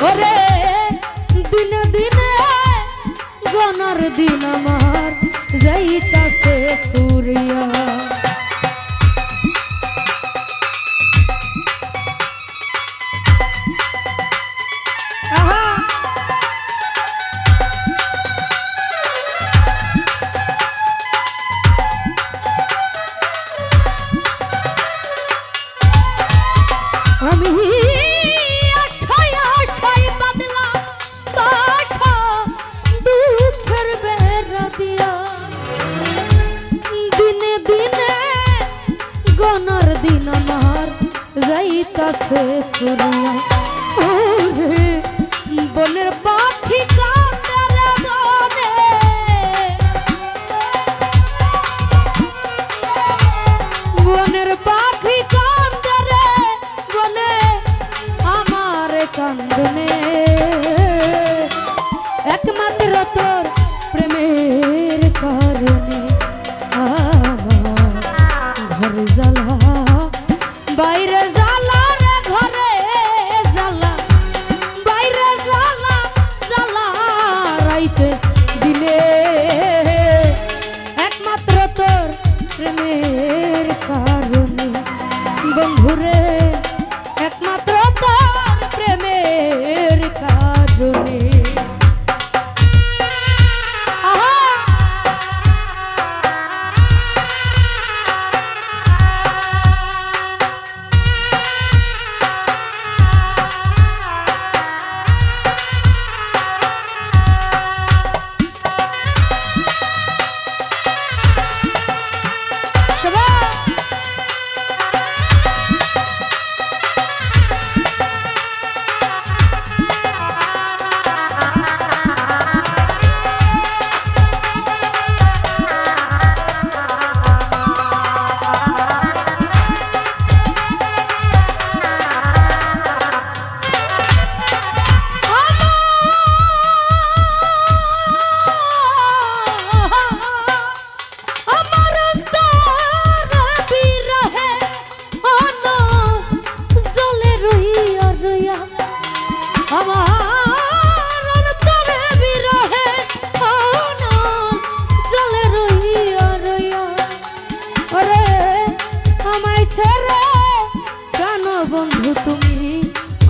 ওরে দিনে দিনে গনার দিন আমার যাইতাছে ফুরিয়া জীবনের দিন আমার যাইতাছে ফুরিয়া। বনের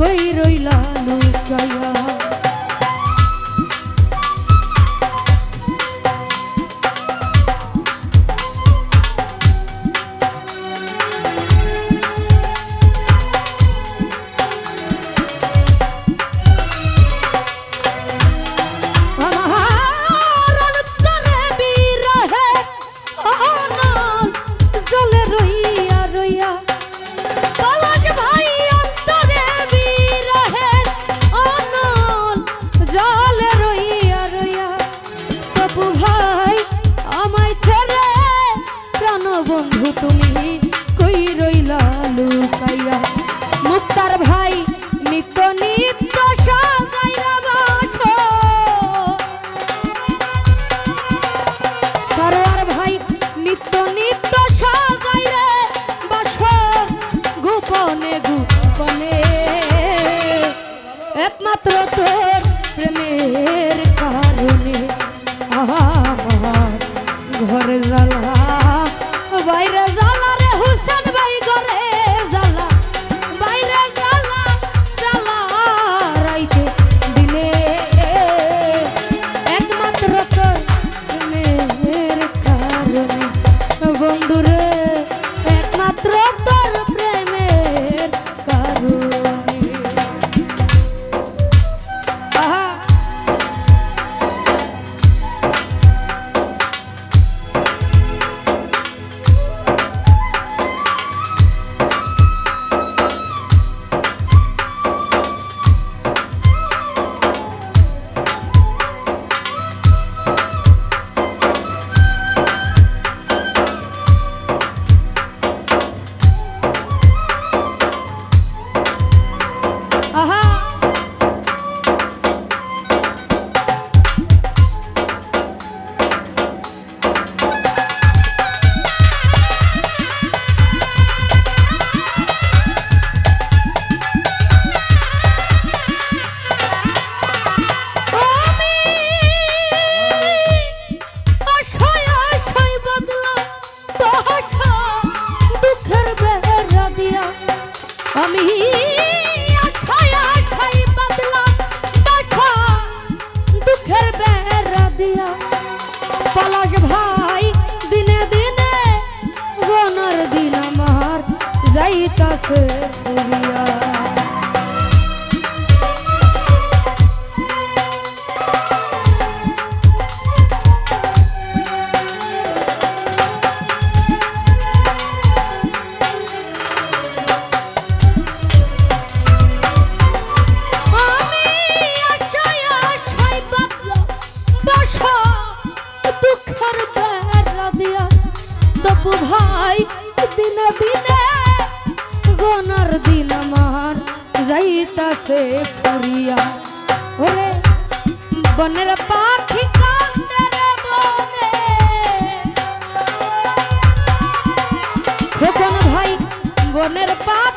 কই রইলা লুকায়া ঘরে জ্বালা, বাইরে জ্বালা রে হুসেন ভাই, ঘরে জ্বালা। বাইরে জ্বালা জ্বালা রাইতে দিলে। একমাত্র তোর কারণে। বন্ধুরে, একমাত্র দিয়া। পলাশ ভাই দিনে দিনে গনার দিন আমার যাইতাছে পুরিয়া। দিনে গনার দিন আমার যাইতাছে ফুরিয়া ওরে বনের পাখি কান্দরে বনে। ভাই বনের পাখি